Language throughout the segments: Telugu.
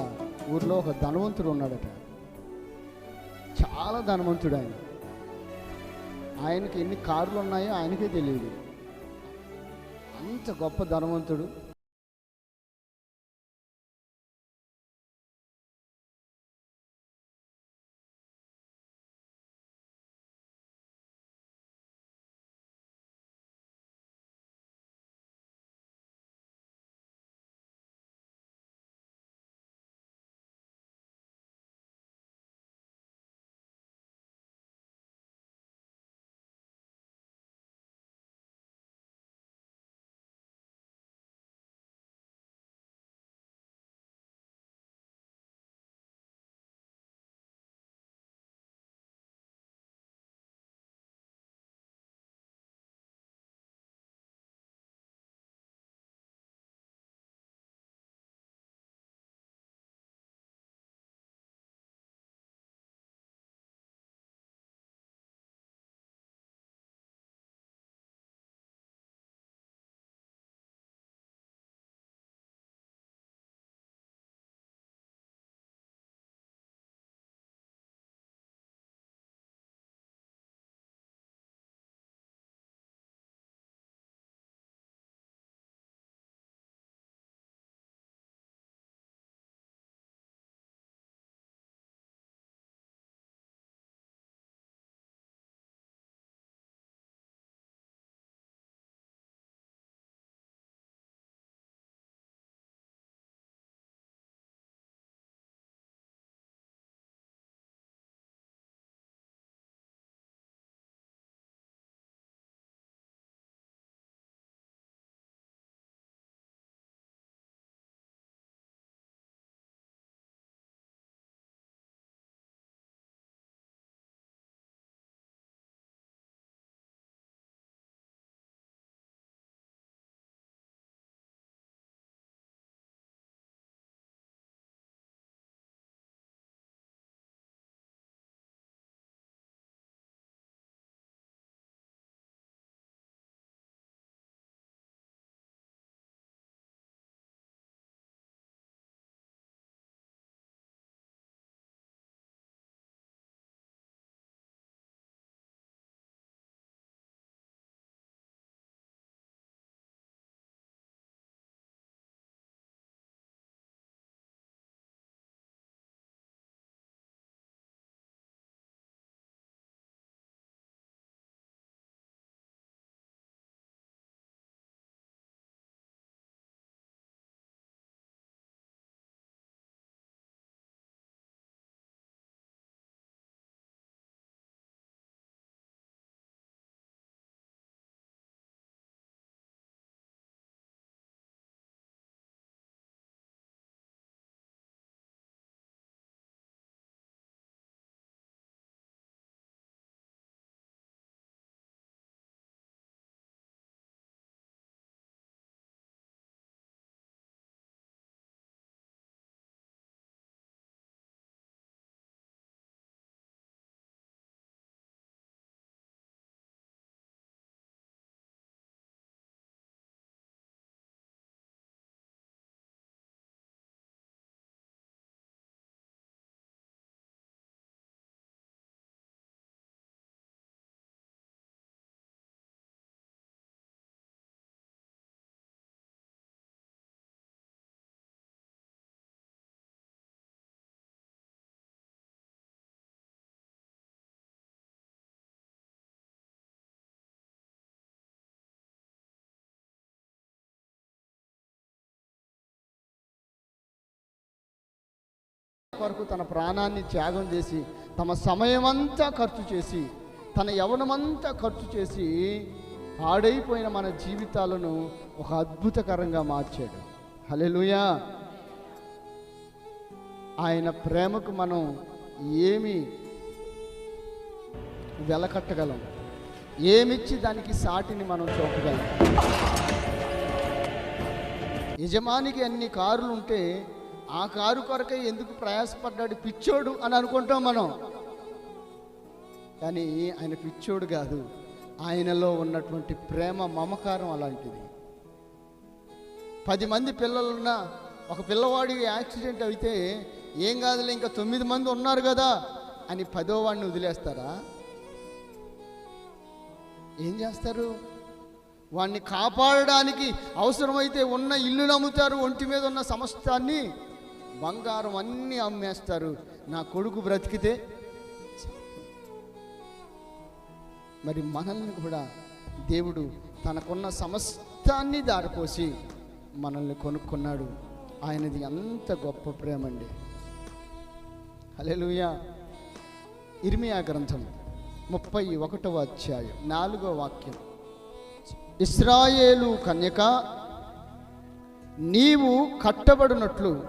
ఒక ఊర్లో ఒక ధనవంతుడు ఉన్నాడట. చాలా ధనవంతుడు ఆయన. ఆయనకి ఎన్ని కార్లు ఉన్నాయో ఆయనకే తెలియదు. అంత గొప్ప ధనవంతుడు. కొరకు తన ప్రాణాన్ని త్యాగం చేసి తమ సమయమంతా ఖర్చు చేసి తన యవనమంతా ఖర్చు చేసి పాడైపోయిన మన జీవితాలను ఒక అద్భుతకరంగా మార్చాడు. హలెలుయా ఆయన ప్రేమకు మనం ఏమి వెలకట్టగలం. ఏమిచ్చి దానికి సాటిని మనం చూపగలం? యజమానికి అన్ని కారులు ఉంటే ఆ కారు కొరకై ఎందుకు ప్రయాసపడ్డాడు? పిచ్చోడు అని అనుకుంటాం మనం. కానీ ఆయన పిచ్చోడు కాదు. ఆయనలో ఉన్నటువంటి ప్రేమ మమకారం అలాంటిది. పది మంది పిల్లలున్న ఒక పిల్లవాడి యాక్సిడెంట్ అయితే ఏం కాదులే ఇంకా తొమ్మిది మంది ఉన్నారు కదా అని పదో వాడిని వదిలేస్తారా? ఏం చేస్తారు? వాడిని కాపాడడానికి అవసరమైతే ఉన్న ఇల్లు నమ్ముతారు ఒంటి మీద ఉన్న సమస్తాన్ని బంగారం అన్నీ అమ్మేస్తారు. నా కొడుకు బ్రతికితే మరి మనల్ని కూడా దేవుడు తనకున్న సమస్తాన్ని దారిపోసి మనల్ని కొనుక్కున్నాడు. ఆయనది ఎంత గొప్ప ప్రేమ అండి హల్లెలూయా. ఇర్మియా గ్రంథం ముప్పై ఒకటవ అధ్యాయం నాలుగో వాక్యం. ఇస్రాయేలు కన్యక నీవు కట్టబడినట్లు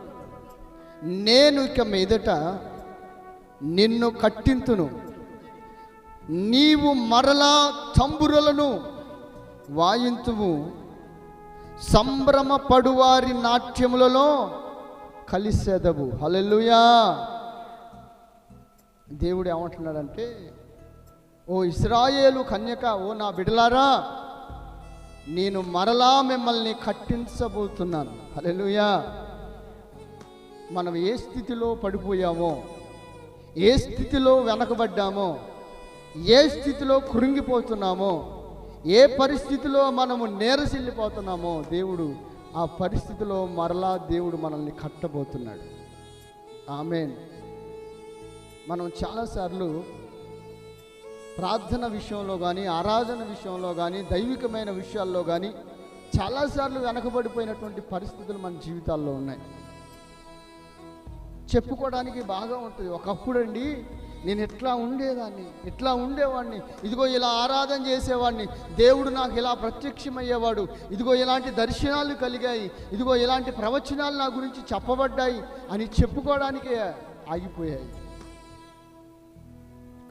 నేను ఇక మీదట నిన్ను కట్టింతును. నీవు మరలా తంబురలను వాయింతువు సంభ్రమపడువారి నాట్యములలో కలిసేదవు. హలెలుయా దేవుడు ఏమంటున్నాడంటే ఓ ఇస్రాయేలు కన్యక ఓ నా బిడలారా నేను మరలా మిమ్మల్ని కట్టించబోతున్నాను. హలెలుయా మనం ఏ స్థితిలో పడిపోయామో ఏ స్థితిలో వెనకబడ్డామో ఏ స్థితిలో కృంగిపోతున్నామో ఏ పరిస్థితిలో మనము నేరసిల్లిపోతున్నామో దేవుడు ఆ పరిస్థితిలో మరలా దేవుడు మనల్ని కట్టబోతున్నాడు. ఆమెన్. మనం చాలాసార్లు ప్రార్థన విషయంలో కానీ ఆరాధన విషయంలో కానీ దైవికమైన విషయాల్లో కానీ చాలాసార్లు వెనకబడిపోయినటువంటి పరిస్థితులు మన జీవితాల్లో ఉన్నాయి. చెప్పుకోవడానికి బాగా ఉంటుంది. ఒకప్పుడు అండి నేను ఎట్లా ఉండేదాన్ని ఇట్లా ఉండేవాడిని ఇదిగో ఇలా ఆరాధన చేసేవాడిని దేవుడు నాకు ఇలా ప్రత్యక్షమయ్యేవాడు ఇదిగో ఇలాంటి దర్శనాలు కలిగాయి ఇదిగో ఇలాంటి ప్రవచనాలు నా గురించి చెప్పబడ్డాయి అని చెప్పుకోవడానికే ఆగిపోయాయి.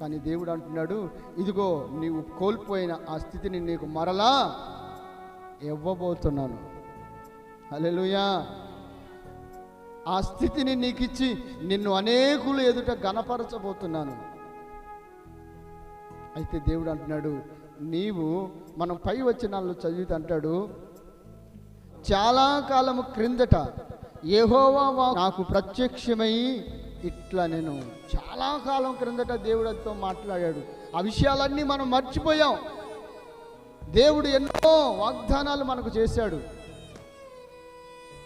కానీ దేవుడు అంటున్నాడు ఇదిగో నీవు కోల్పోయిన ఆ స్థితిని నీకు మరలా ఇవ్వబోతున్నాను. అలెలుయా ఆ స్థితిని నీకు ఇచ్చి నిన్ను అనేకులు ఎదుట గణపరచబోతున్నాను అయితే దేవుడు అంటున్నాడు నీవు మనం పై వచనాల్లో చదివితే అంటాడు చాలా కాలము క్రిందట ఏహోవా వా- నాకు ప్రత్యక్షమై ఇట్లా నేను. చాలా కాలం క్రిందట దేవుడితో మాట్లాడాడు. ఆ విషయాలన్నీ మనం మర్చిపోయాం. దేవుడు ఎన్నో వాగ్దానాలు మనకు చేశాడు.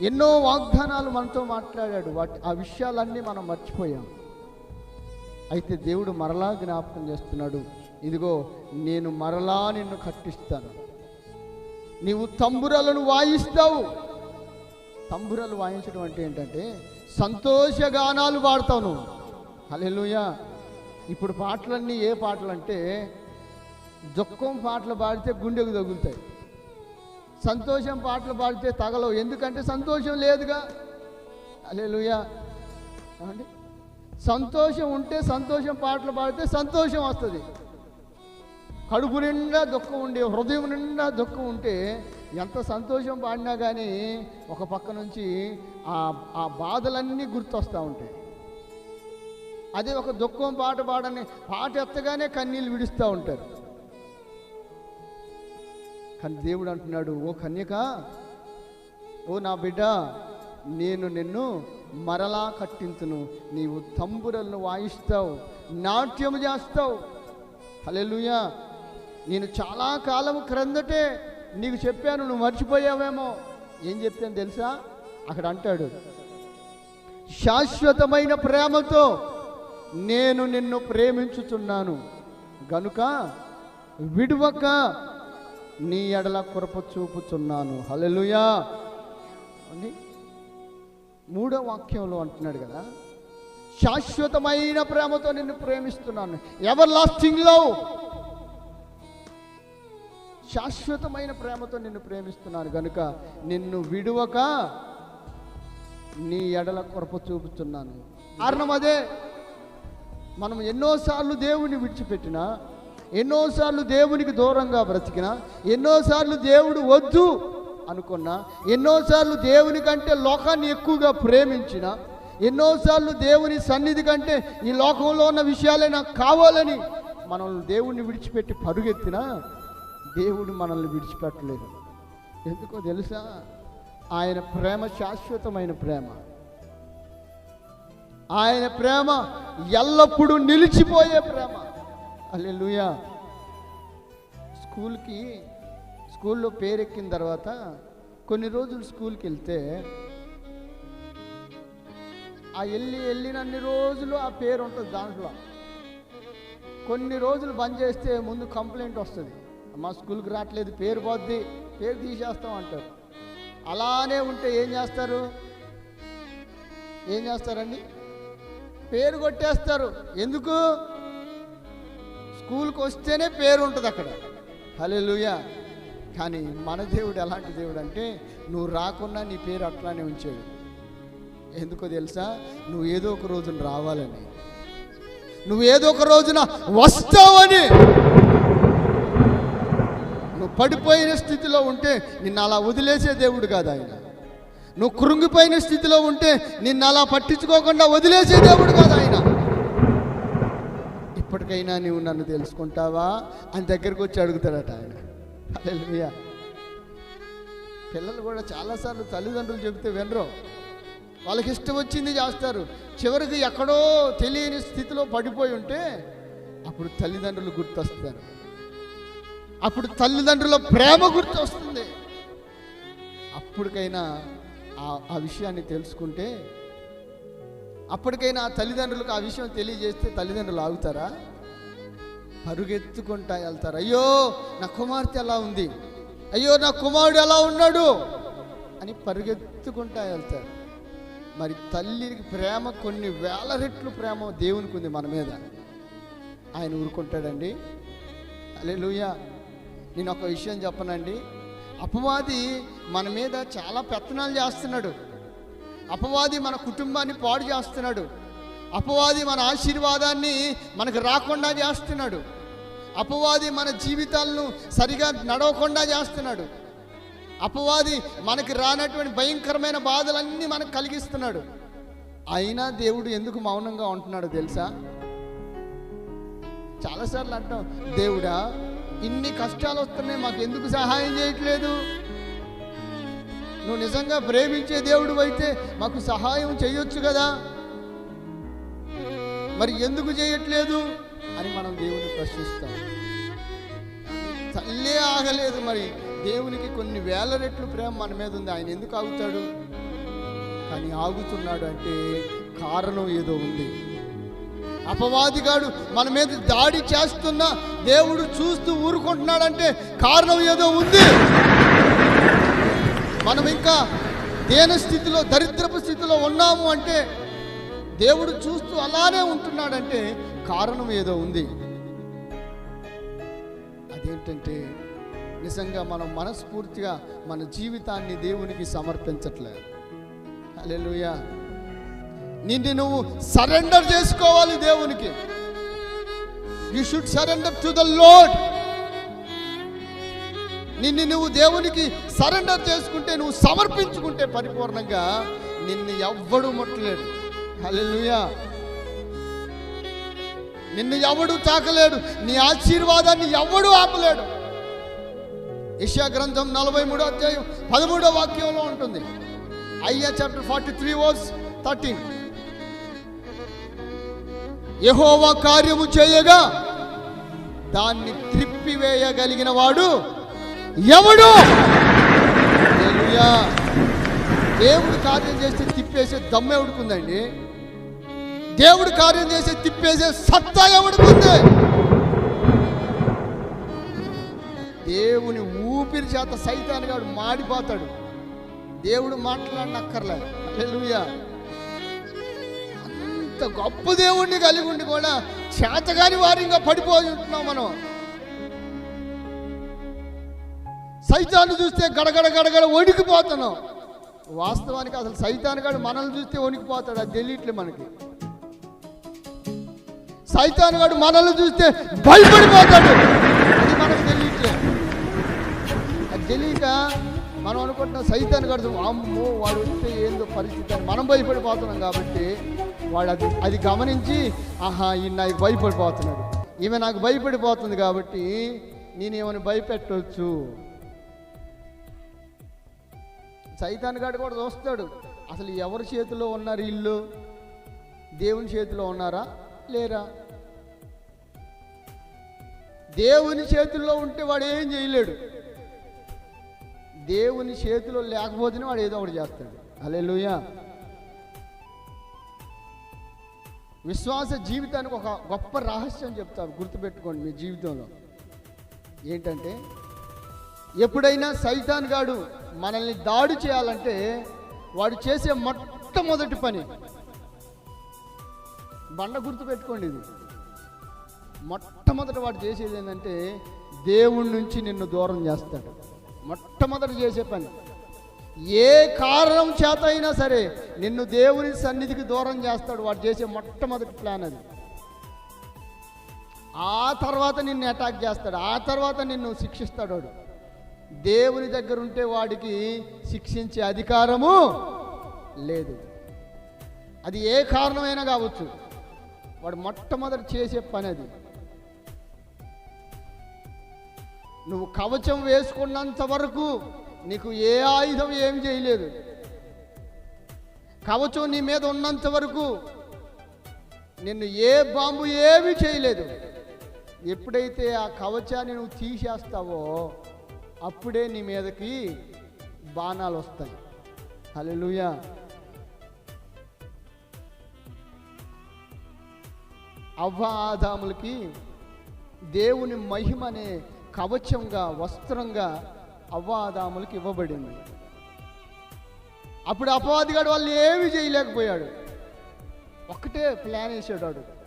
ఎన్నో వాగ్దానాలు మనతో మాట్లాడాడు. వాటి ఆ విషయాలన్నీ మనం మర్చిపోయాం. అయితే దేవుడు మరలా జ్ఞాపకం చేస్తున్నాడు. ఇదిగో నేను మరలా నిన్ను కట్టిస్తాను. నీవు తంబురలను వాయిస్తావు. తంబురలు వాయించడం అంటే ఏంటంటే సంతోషగానాలు పాడతావు నువ్వు. హల్లెలూయా. ఇప్పుడు పాటలన్నీ ఏ పాటలు అంటే దుఃఖం పాటలు పాడితే గుండెకు తగులుతాయి. సంతోషం పాటలు పాడితే తగలవు. ఎందుకంటే సంతోషం లేదుగా? అలెలుయా ఏమండి? సంతోషం ఉంటే సంతోషం పాటలు పాడితే సంతోషం వస్తుంది. కడుపు నిండా దుఃఖం ఉండి హృదయం నిండా దుఃఖం ఉంటే ఎంత సంతోషం పాడినా కానీ ఒక పక్క నుంచి ఆ ఆ బాధలన్నీ గుర్తొస్తూ ఉంటాయి. అదే ఒక దుఃఖం పాట పాడని పాట ఎత్తగానే కన్నీళ్ళు విడుస్తూ ఉంటారు. కానీ దేవుడు అంటున్నాడు ఓ కన్యక ఓ నా బిడ్డ నేను నిన్ను మరలా కట్టించును. నీవు తంబురలను వాయిస్తావు నాట్యము చేస్తావు. హల్లెలూయా. నేను చాలా కాలం క్రిందటే నీకు చెప్పాను నువ్వు మర్చిపోయావేమో. ఏం చెప్పాను తెలుసా? అక్కడ అంటాడు శాశ్వతమైన ప్రేమతో నేను నిన్ను ప్రేమించుచున్నాను. గనుక విడువక నీ ఎడల కృప చూపుచున్నాను. హలెలుయా అని మూడో వాక్యంలో అంటున్నాడు కదా శాశ్వతమైన ప్రేమతో నిన్ను ప్రేమిస్తున్నాను. ఎవర్ లాస్టింగ్ లవ్ శాశ్వతమైన ప్రేమతో నిన్ను ప్రేమిస్తున్నాను కనుక నిన్ను విడువక నీ ఎడల కృప చూపుతున్నాను కారణం అదే మనం ఎన్నోసార్లు దేవుని విడిచిపెట్టినా ఎన్నోసార్లు దేవునికి దూరంగా బ్రతికిన ఎన్నోసార్లు దేవుడు వద్దు అనుకున్నా ఎన్నోసార్లు దేవుని కంటే లోకాన్ని ఎక్కువగా ప్రేమించిన ఎన్నోసార్లు దేవుని సన్నిధి కంటే ఈ లోకంలో ఉన్న విషయాలే నాకు కావాలని మనం దేవుణ్ణి విడిచిపెట్టి పరుగెత్తినా దేవుడు మనల్ని విడిచిపెట్టలేదు. ఎందుకో తెలుసా? ఆయన ప్రేమ శాశ్వతమైన ప్రేమ. ఆయన ప్రేమ ఎల్లప్పుడూ నిలిచిపోయే ప్రేమ. అల్లెలుయా స్కూల్కి స్కూల్లో పేరెక్కిన తర్వాత కొన్ని రోజులు స్కూల్కి వెళ్తే ఆ వెళ్ళి వెళ్ళినన్ని రోజులు ఆ పేరు ఉంటుంది దాంట్లో. కొన్ని రోజులు బంద్ చేస్తే ముందు కంప్లైంట్ వస్తుంది. మా స్కూల్కి రావట్లేదు పేరు పోద్ది పేరు తీసేస్తాం అంటారు. అలానే ఉంటే ఏం చేస్తారు? ఏం చేస్తారండి? పేరు కొట్టేస్తారు. ఎందుకు? స్కూల్కి వస్తేనే పేరు ఉంటుంది అక్కడ. హలే కానీ మన దేవుడు ఎలాంటి దేవుడు అంటే నువ్వు రాకున్నా నీ పేరు అట్లానే ఉంచాడు ఎందుకో తెలుసా? నువ్వు ఏదో ఒక రోజున రావాలని. నువ్వు ఏదో ఒక రోజున వస్తావని. నువ్వు పడిపోయిన స్థితిలో ఉంటే నిన్ను అలా వదిలేసే దేవుడు కాదు ఆయన. నువ్వు కృంగిపోయిన స్థితిలో ఉంటే నిన్ను అలా పట్టించుకోకుండా వదిలేసే దేవుడు కాదు ఇప్పటికైనా నువ్వు నన్ను తెలుసుకుంటావా అని దగ్గరికి వచ్చి అడుగుతాడట ఆయన. పిల్లలు కూడా చాలాసార్లు తల్లిదండ్రులు చెబితే వినరు. వాళ్ళకి ఇష్టం వచ్చింది చేస్తారు. చివరికి ఎక్కడో తెలియని స్థితిలో పడిపోయి ఉంటే అప్పుడు తల్లిదండ్రులు గుర్తొస్తారు. అప్పుడు తల్లిదండ్రుల ప్రేమ గుర్తొస్తుంది. అప్పటికైనా ఆ ఆ విషయాన్ని తెలుసుకుంటే అప్పటికైనా ఆ తల్లిదండ్రులకు ఆ విషయం తెలియజేస్తే తల్లిదండ్రులు ఆగుతారా? పరుగెత్తుకుంటా వెళ్తారు. అయ్యో నా కుమార్తె ఎలా ఉంది? అయ్యో నా కుమారుడు ఎలా ఉన్నాడు? అని పరుగెత్తుకుంటా వెళ్తారు. మరి తల్లికి ప్రేమ కొన్ని వేల రెట్లు ప్రేమ దేవునికి ఉంది మన మీద. ఆయన ఊరుకుంటాడండి. అలే నేను ఒక విషయం చెప్పనండి. అపవాది మన మీద చాలా పెత్తనాలు చేస్తున్నాడు. అపవాది మన కుటుంబాన్ని పాడు చేస్తున్నాడు. అపవాది మన ఆశీర్వాదాన్ని మనకు రాకుండా చేస్తున్నాడు. అపవాది మన జీవితాలను సరిగా నడవకుండా చేస్తున్నాడు. అపవాది మనకి రానటువంటి భయంకరమైన బాధలన్నీ మనకు కలిగిస్తున్నాడు. అయినా దేవుడు ఎందుకు మౌనంగా ఉంటున్నాడు తెలుసా? చాలాసార్లు అంటాం దేవుడా ఇన్ని కష్టాలు వస్తున్నాయి మాకు ఎందుకు సహాయం చేయట్లేదు? నువ్వు నిజంగా ప్రేమించే దేవుడు అయితే మాకు సహాయం చేయొచ్చు కదా? మరి ఎందుకు చేయట్లేదు అని మనం దేవుని ప్రశ్నిస్తాం. తల్లే ఆగలేదు మరి. దేవునికి కొన్ని వేల రెట్లు ప్రేమ మన మీద ఉంది. ఆయన ఎందుకు ఆగుతాడు? కానీ ఆగుతున్నాడు అంటే కారణం ఏదో ఉంది. అపవాదిగాడు మన మీద దాడి చేస్తున్నా దేవుడు చూస్తూ ఊరుకుంటున్నాడంటే కారణం ఏదో ఉంది. మనం ఇంకా దేన స్థితిలో దరిద్రపు స్థితిలో ఉన్నాము అంటే దేవుడు చూస్తూ అలానే ఉంటున్నాడంటే కారణం ఏదో ఉంది. అదేంటంటే నిజంగా మనం మనస్ఫూర్తిగా మన జీవితాన్ని దేవునికి సమర్పించట్లేదు. హల్లెలూయా. నిన్ను నువ్వు సరెండర్ చేసుకోవాలి దేవునికి. You should surrender to the lord నిన్ను నువ్వు దేవునికి సరెండర్ చేసుకుంటే నువ్వు సమర్పించుకుంటే పరిపూర్ణంగా నిన్ను ఎవ్వడు ముట్టలేడు. హల్లెలూయా. నిన్ను ఎవడు తాకలేడు నీ ఆశీర్వాదాన్ని ఎవడు ఆపలేడు. యెషయా గ్రంథం నలభై మూడో అధ్యాయం పదమూడో వాక్యంలో ఉంటుంది. అయ్యా chapter forty three verse thirteen. యహోవా కార్యము చేయగా దాన్ని త్రిప్పివేయగలిగిన వాడు ఎవడు? దేవుడు కార్యం చేస్తే తిప్పేసే దమ్ము ఎవడుకుందండి దేవుడు కార్యం చేసే తిప్పేసే సత్తా ఎవడుకుంది దేవుని ఊపిరి చేత సైతానుగాడు మాడిపోతాడు. దేవుడు మాట్లాడనక్కర్లే. హల్లెలూయా. అంత గొప్ప దేవుణ్ణి కలిగి ఉండి కూడా చేతగాని వారిగా పడిపోయి ఉంటున్నాం మనం. సైతాన్ని చూస్తే గడగడ గడగడ వణికిపోతున్నాం. వాస్తవానికి అసలు సైతాన్ గాడు మనల్ని చూస్తే వణికిపోతాడు. అది తెలియట్లే మనకి. సైతాన్ గారు మనల్ని చూస్తే భయపడిపోతాడు. అది మనకు తెలియట్లే. అది తెలియక మనం అనుకుంటున్నాం సైతాన్ గారు అమ్మో వాడు వస్తే ఏందో పరిస్థితి అని మనం భయపడిపోతున్నాం కాబట్టి వాడు అది అది గమనించి ఆహా ఈయన నాకు భయపడిపోతున్నాడు. ఈమె నాకు భయపడిపోతుంది కాబట్టి నేనేమని భయపెట్టవచ్చు సైతాన్ గాడు కూడా చూస్తాడు. అసలు ఎవరి చేతిలో ఉన్నారు ఇల్లు? దేవుని చేతిలో ఉన్నారా? లేరా? దేవుని చేతుల్లో ఉంటే వాడు ఏం చేయలేడు. దేవుని చేతిలో లేకపోతేనే వాడు ఏదో ఒకటి చేస్తాడు. అలే విశ్వాస జీవితానికి ఒక గొప్ప రహస్యం చెప్తాను గుర్తుపెట్టుకోండి మీ జీవితంలో. ఏంటంటే ఎప్పుడైనా సైతాన్ గాడు మనల్ని దాడి చేయాలంటే వాడు చేసే మొట్టమొదటి పని బండ గుర్తుపెట్టుకోండి ఇది. మొట్టమొదటి వాడు చేసేది ఏంటంటే దేవుడి నుంచి నిన్ను దూరం చేస్తాడు. మొట్టమొదటి చేసే పని. ఏ కారణం చేత అయినా సరే నిన్ను దేవుని సన్నిధికి దూరం చేస్తాడు వాడు చేసే మొట్టమొదటి ప్లాన్ అది. ఆ తర్వాత నిన్ను అటాక్ చేస్తాడు. ఆ తర్వాత నిన్ను శిక్షిస్తాడు వాడు. దేవుని దగ్గర ఉంటే వాడికి శిక్షించే అధికారము లేదు. అది ఏ కారణమైనా కావచ్చు. వాడు మొట్టమొదటి చేసే పని అది. నువ్వు కవచం వేసుకున్నంత వరకు నీకు ఏ ఆయుధం ఏం చేయలేదు. కవచం నీ మీద ఉన్నంత వరకు నిన్ను ఏ బాంబు ఏమీ చేయలేదు. ఎప్పుడైతే ఆ కవచాన్ని నువ్వు తీసేస్తావో అప్పుడే నీ మీదకి బాణాలు వస్తాయి. హల్లెలూయా. అవ్వ ఆదాములకి దేవుని మహిమ అనే కవచంగా వస్త్రంగా అవ్వాదాములకి ఇవ్వబడింది. అప్పుడు అపవాదిగాడు వాళ్ళు ఏమి చేయలేకపోయాడు. ఒక్కటే ప్లాన్ వేసాడు వాడు.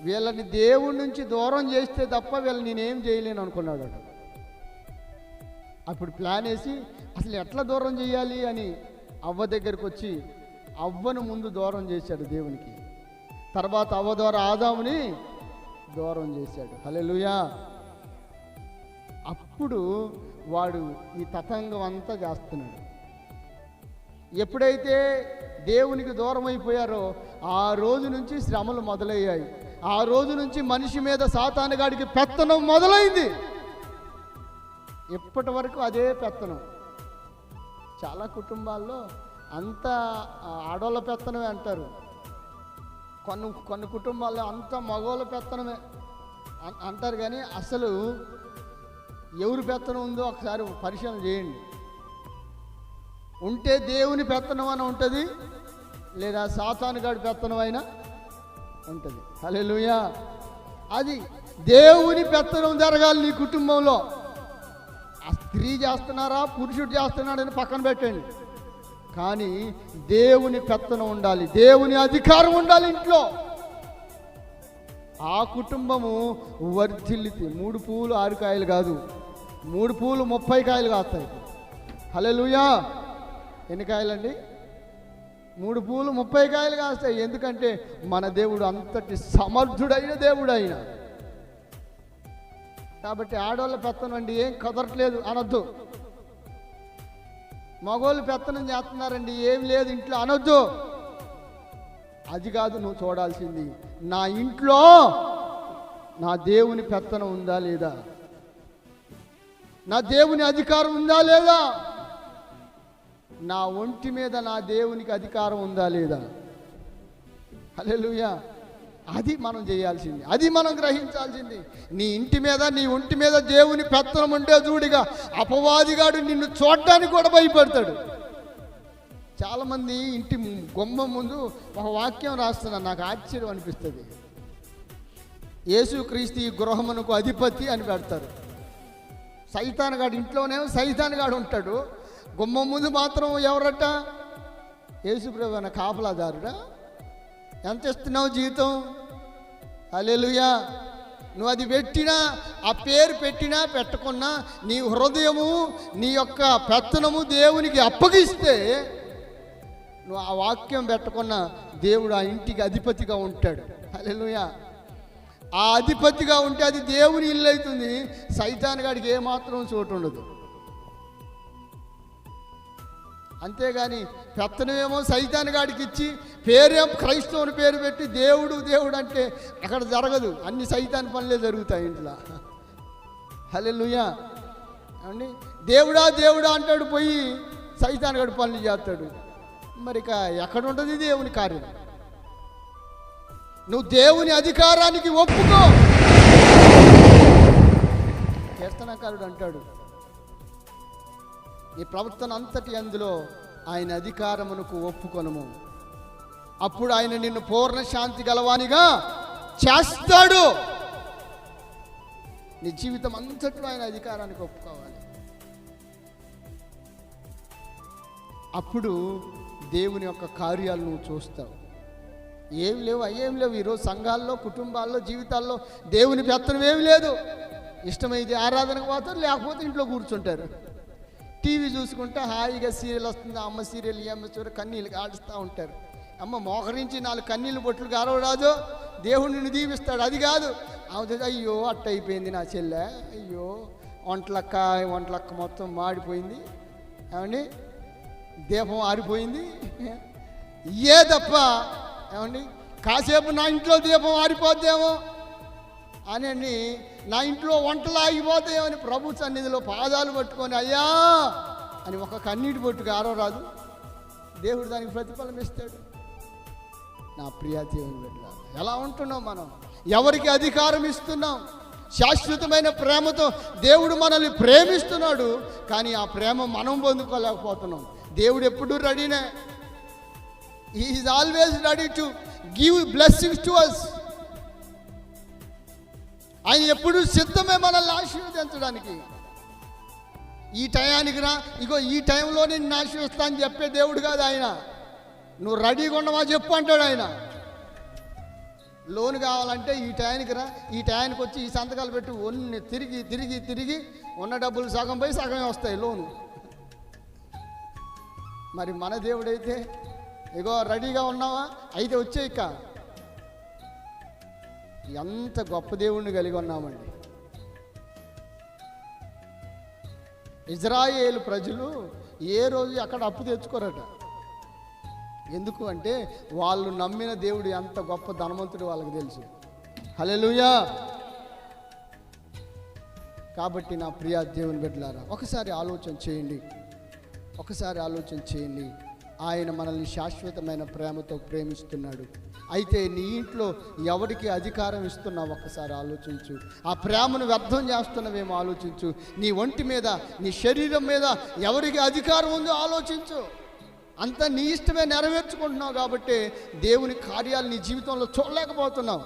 వీళ్ళని దేవుడి నుంచి దూరం చేస్తే తప్ప వీళ్ళని నేనేం చేయలేను అనుకున్నాడు అప్పుడు ప్లాన్ వేసి అసలు ఎట్లా దూరం చేయాలి? అని అవ్వ దగ్గరికి వచ్చి అవ్వను ముందు దూరం చేశాడు దేవునికి. తర్వాత అవ్వ ద్వారా ఆదాముని దూరం చేశాడు. హల్లెలూయా! అప్పుడు వాడు ఈ తతంగం అంతా చేస్తున్నాడు. ఎప్పుడైతే దేవునికి దూరం అయిపోయారో ఆ రోజు నుంచి శ్రమలు మొదలయ్యాయి. ఆ రోజు నుంచి మనిషి మీద సాతానుగాడికి పెత్తనం మొదలైంది. ఇప్పటి వరకు అదే పెత్తనం. చాలా కుటుంబాల్లో అంతా ఆడోళ్ళ పెత్తనమే అంటారు. కొన్ని కొన్ని కుటుంబాల్లో అంత మగవాళ్ళ పెత్తనమే అంటారు కానీ అసలు ఎవరు పెత్తనం ఉందో ఒకసారి పరిశీలన చేయండి. ఉంటే దేవుని పెత్తనం అని ఉంటుంది లేదా సాతానుగాడి పెత్తనం అయినా ఉంటుంది. హల్లెలూయా. అది దేవుని పెత్తనం జరగాలి నీ కుటుంబంలో. ఆ స్త్రీ చేస్తున్నారా పురుషుడు చేస్తున్నాడని పక్కన పెట్టండి. కానీ దేవుని పెత్తనం ఉండాలి దేవుని అధికారం ఉండాలి ఇంట్లో. ఆ కుటుంబము వర్ధిల్లితే మూడు పువ్వులు ఆరుకాయలు కాదు. మూడు పూలు ముప్పై కాయలు కాస్తాయి హల్లెలూయా. ఎన్ని కాయలండి? మూడు పూలు ముప్పై కాయలు కాస్తాయి. ఎందుకంటే మన దేవుడు అంతటి సమర్థుడైన దేవుడు ఆయన కాబట్టి ఆడవాళ్ళ పెత్తనం అండి ఏం కుదరట్లేదు అనొద్దు. మగోళ్ళు పెత్తనం చేస్తున్నారండి ఏం లేదు ఇంట్లో అనొద్దు. అది కాదు నువ్వు చూడాల్సింది నా ఇంట్లో నా దేవుని పెత్తనం ఉందా లేదా? నా దేవుని అధికారం ఉందా లేదా? నా ఒంటి మీద నా దేవునికి అధికారం ఉందా లేదా? అలెలుయా అది మనం చేయాల్సింది. అది మనం గ్రహించాల్సింది. నీ ఇంటి మీద నీ ఒంటి మీద దేవుని పెత్తనం ఉంటే చూడిగా అపవాదిగాడు నిన్ను చూడడానికి కూడా భయపడతాడు. చాలామంది ఇంటి గుమ్మం ముందు ఒక వాక్యం రాస్తున్నారు నాకు ఆశ్చర్యం అనిపిస్తుంది. యేసుక్రీస్తు ఈ గృహమునకు అధిపతి అని పెడతారు. సైతాన్ గాడు ఇంట్లోనేమో సైతాన్ గాడు ఉంటాడు. గుమ్మం ముందు మాత్రం ఎవరట? యేసుప్రభు అన్న కాపలాదారుడా? ఎంత ఇస్తున్నావు జీతం అలెలుయా నువ్వు అది పెట్టినా ఆ పేరు పెట్టినా పెట్టకున్నా నీ హృదయము నీ యొక్క పెత్తనము దేవునికి అప్పగిస్తే నువ్వు ఆ వాక్యం పెట్టకున్నా దేవుడు ఆ ఇంటికి అధిపతిగా ఉంటాడు. అలెలుయా ఆ అధిపతిగా ఉంటే అది దేవుని ఇల్లు అవుతుంది. సైతాన్ గాడికి ఏమాత్రం చోటు ఉండదు. అంతేగాని పెత్తనమేమో సైతాన్ గాడికి ఇచ్చి పేరేం క్రైస్తవుని పేరు పెట్టి దేవుడు దేవుడు అంటే అక్కడ జరగదు. అన్ని సైతాన్ పనులే జరుగుతాయి ఇంట్లో. హలే అండి దేవుడా దేవుడా అంటాడు పోయి సైతాన్ గడి పనులు చేస్తాడు. మరి ఇక ఎక్కడ ఉంటుంది దేవుని కార్యం? నువ్వు దేవుని అధికారానికి ఒప్పుకో. కీర్తనకారుడు అంటాడు నీ ప్రవర్తన అంతటి అందులో ఆయన అధికారమునకు ఒప్పుకొనము. అప్పుడు ఆయన నిన్ను పూర్ణ శాంతి గలవానిగా చేస్తాడు. నీ జీవితం అంతట్లో ఆయన అధికారానికి ఒప్పుకోవాలి. అప్పుడు దేవుని యొక్క కార్యాలు నువ్వు చూస్తావు. ఏం లేవు అయ్యేం లేవు. ఈరోజు సంఘాల్లో కుటుంబాల్లో జీవితాల్లో దేవుని పెత్తనం ఏమి లేదు. ఇష్టమైతే ఆరాధనకు పోతారు లేకపోతే ఇంట్లో కూర్చుంటారు. టీవీ చూసుకుంటే హాయిగా సీరియల్ వస్తుంది ఆ అమ్మ సీరియల్ ఈ అమ్మ చూడ కన్నీళ్ళు ఆడుస్తూ ఉంటారు. అమ్మ మోకరించి నాలుగు కన్నీళ్ళు బొట్లు గారవరాదు దేవుడు నిన్ను దీవిస్తాడు. అది కాదు. అవుతుంది అయ్యో అట్ట అయిపోయింది నా చెల్లె. అయ్యో వంటలక్క వంటలక్క మొత్తం మాడిపోయింది. ఏమండి? దీపం ఆరిపోయింది. ఏ తప్ప ఏమండి? కాసేపు నా ఇంట్లో దీపం ఆరిపోద్దేమో? అని నా ఇంట్లో వంటలు ఆగిపోతాయేమని ప్రభు సన్నిధిలో పాదాలు పట్టుకొని అయ్యా! అని ఒక కన్నీటి బొట్టుకు ఆరో రాదు. దేవుడు దానికి ప్రతిఫలం ఇస్తాడు. నా ప్రియా దేవుని బిడ్డ ఎలా ఉంటున్నాం మనం? ఎవరికి అధికారం ఇస్తున్నాం? శాశ్వతమైన ప్రేమతో దేవుడు మనల్ని ప్రేమిస్తున్నాడు కానీ ఆ ప్రేమ మనం పొందుకోలేకపోతున్నాం. దేవుడు ఎప్పుడు రెడీనే. Is always ready to give blessings to us ఆయన ఎప్పుడు సిద్ధమే మనల్ని ఆశీర్వదించడానికి. ఈ టయానికి రా ఇగో ఈ టైంలో నేను ఆశీర్వస్తా అని చెప్పే దేవుడు కాదు ఆయన. నువ్వు రెడీగా ఉండవా చెప్పు అంటాడు ఆయన. లోన్ కావాలంటే ఈ టయానికి రా ఈ టయానికి వచ్చి ఈ సంతకాలు పెట్టి ఒన్ని తిరిగి తిరిగి తిరిగి ఉన్న డబ్బులు సగం పోయి సగమే వస్తాయి లోను. మరి మన దేవుడైతే ఇగో రెడీగా ఉన్నావా? అయితే వచ్చే ఇక. ఎంత గొప్ప దేవుణ్ణి కలిగి ఉన్నామండి. ఇజ్రాయేల్ ప్రజలు ఏ రోజు అక్కడ అప్పు తెచ్చుకోరట? ఎందుకు అంటే వాళ్ళు నమ్మిన దేవుడు ఎంత గొప్ప ధనవంతుడు వాళ్ళకి తెలుసు. హలెలుయా కాబట్టి నా ప్రియ దేవుని బిడ్డలారా ఒకసారి ఆలోచన చేయండి. ఒకసారి ఆలోచన చేయండి. ఆయన మనల్ని శాశ్వతమైన ప్రేమతో ప్రేమిస్తున్నాడు. అయితే నీ ఇంట్లో ఎవరికి అధికారం ఇస్తున్నావు ఒక్కసారి ఆలోచించు. ఆ ప్రేమను వ్యర్థం చేస్తున్నవేమో ఆలోచించు. నీ ఒంటి మీద నీ శరీరం మీద ఎవరికి అధికారం ఉందో ఆలోచించు. అంతా నీ ఇష్టమే నెరవేర్చుకుంటున్నావు కాబట్టి దేవుని కార్యాలు నీ జీవితంలో చూడలేకపోతున్నావు.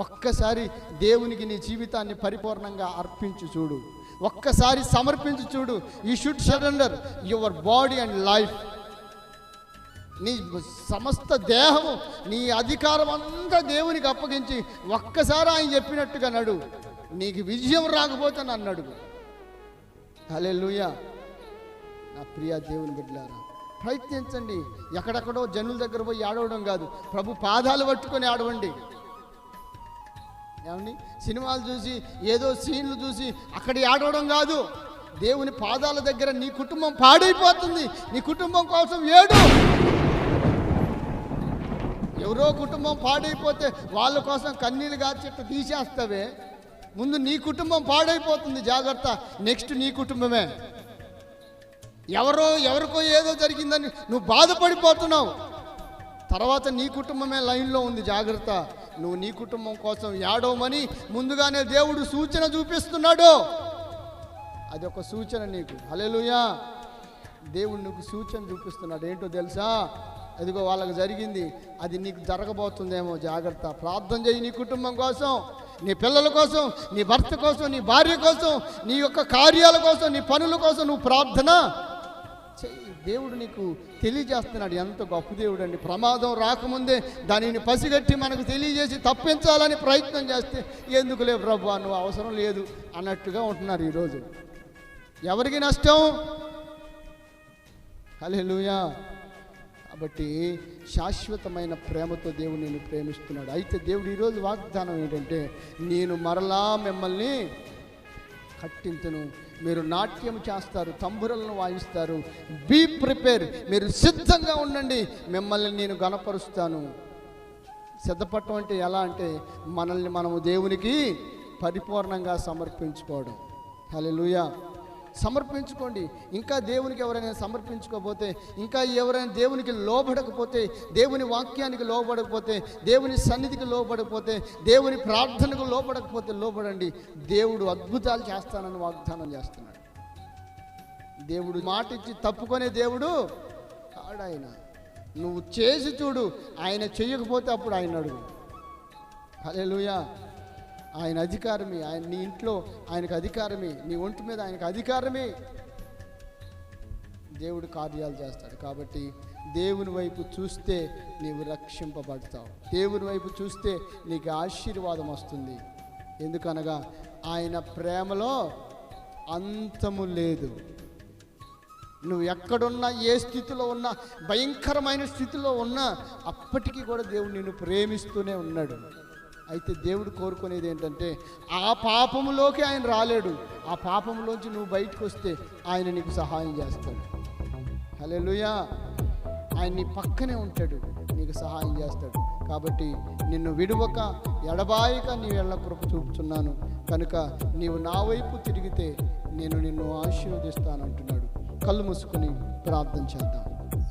ఒక్కసారి దేవునికి నీ జీవితాన్ని పరిపూర్ణంగా అర్పించి చూడు. ఒక్కసారి సమర్పించి చూడు. You should surrender your body and life నీ సమస్త దేహము నీ అధికారం అంతా దేవునికి అప్పగించి ఒక్కసారి ఆయన చెప్పినట్టుగా నడు. నీకు విజయం రాకపోతే నన్ను అడుగు. హలే నా ప్రియ దేవుని బిడ్డలారా ప్రయత్నించండి. ఎక్కడెక్కడో జనుల దగ్గర పోయి ఆడవడం కాదు. ప్రభు పాదాలు పట్టుకొని ఆడవండి. ఏమండి? సినిమాలు చూసి ఏదో సీన్లు చూసి అక్కడ ఆడవడం కాదు. దేవుని పాదాల దగ్గర నీ కుటుంబం పాడైపోతుంది. నీ కుటుంబం కోసం ఏడు. ఎవరో కుటుంబం పాడైపోతే వాళ్ళ కోసం కన్నీళ్ళు గార్చెట్టు తీసేస్తావే. ముందు నీ కుటుంబం పాడైపోతుంది జాగ్రత్త. నెక్స్ట్ నీ కుటుంబమే. ఎవరో ఎవరికో ఏదో జరిగిందని నువ్వు బాధపడిపోతున్నావు. తర్వాత నీ కుటుంబమే లైన్లో ఉంది జాగ్రత్త. నువ్వు నీ కుటుంబం కోసం ఏడవమని ముందుగానే దేవుడు సూచన చూపిస్తున్నాడు. అది ఒక సూచన నీకు. హల్లెలూయా. దేవుడు నీకు సూచన చూపిస్తున్నాడు. ఏంటో తెలుసా? అదిగో వాళ్ళకి జరిగింది అది నీకు జరగబోతుందేమో జాగ్రత్త. ప్రార్థన చేయి నీ కుటుంబం కోసం నీ పిల్లల కోసం నీ భర్త కోసం నీ భార్య కోసం నీ యొక్క కార్యాల కోసం నీ పనుల కోసం నువ్వు ప్రార్థన చెయ్యి దేవుడు నీకు తెలియజేస్తున్నాడు ఎంత గొప్ప దేవుడు అండి. ప్రమాదం రాకముందే దానిని పసిగట్టి మనకు తెలియజేసి తప్పించాలని ప్రయత్నం చేస్తే ఎందుకులే ప్రభు నువ్వు అవసరం లేదు అన్నట్టుగా ఉంటున్నారు ఈరోజు. ఎవరికి నష్టం? హల్లెలూయా. కాబట్టి శాశ్వతమైన ప్రేమతో దేవుడు నేను ప్రేమిస్తున్నాడు. అయితే దేవుడు ఈరోజు వాగ్దానం ఏంటంటే నేను మరలా మిమ్మల్ని కట్టించను. మీరు నాట్యం చేస్తారు తంబురలను వాయిస్తారు. బీ ప్రిపేర్ మీరు సిద్ధంగా ఉండండి. మిమ్మల్ని నేను గణపరుస్తాను. సిద్ధపడటం అంటే ఎలా అంటే మనల్ని మనము దేవునికి పరిపూర్ణంగా సమర్పించుకోవడం. హల్లెలూయా సమర్పించుకోండి. ఇంకా దేవునికి ఎవరైనా సమర్పించుకోకపోతే ఇంకా ఎవరైనా దేవునికి లోబడకపోతే దేవుని వాక్యానికి లోబడకపోతే దేవుని సన్నిధికి లోబడకపోతే దేవుని ప్రార్థనకు లోబడకపోతే లోబడండి. దేవుడు అద్భుతాలు చేస్తానని వాగ్దానం చేస్తున్నాడు. దేవుడు మాట ఇచ్చి తప్పుకునే దేవుడు కాడు ఆయన నువ్వు చేసి చూడు ఆయన చేయకపోతే అప్పుడు ఆయన అడుగు. హల్లెలూయా. ఆయన అధికారమే ఆయన నీ ఇంట్లో ఆయనకు అధికారమే నీ ఒంటి మీద ఆయనకు అధికారమే. దేవుడు కార్యాలు చేస్తాడు కాబట్టి దేవుని వైపు చూస్తే నీవు రక్షింపబడతావు. దేవుని వైపు చూస్తే నీకు ఆశీర్వాదం వస్తుంది. ఎందుకనగా ఆయన ప్రేమలో అంతము లేదు. నువ్వు ఎక్కడున్నా ఏ స్థితిలో ఉన్నా భయంకరమైన స్థితిలో ఉన్నా అప్పటికీ కూడా దేవుడు నిన్ను ప్రేమిస్తూనే ఉన్నాడు. అయితే దేవుడు కోరుకునేది ఏంటంటే ఆ పాపములోకి ఆయన రాలేడు. ఆ పాపంలోంచి నువ్వు బయటకు వస్తే ఆయన నీకు సహాయం చేస్తాడు. హల్లెలూయా. ఆయన నీ పక్కనే ఉంటాడు నీకు సహాయం చేస్తాడు. కాబట్టి నిన్ను విడువక ఎడబాయిక నీ వెళ్ళ కృప చూపుతున్నాను కనుక నీవు నా వైపు తిరిగితే నేను నిన్ను ఆశీర్వదిస్తానంటున్నాడు. కళ్ళు మూసుకొని ప్రార్థన చేద్దాం.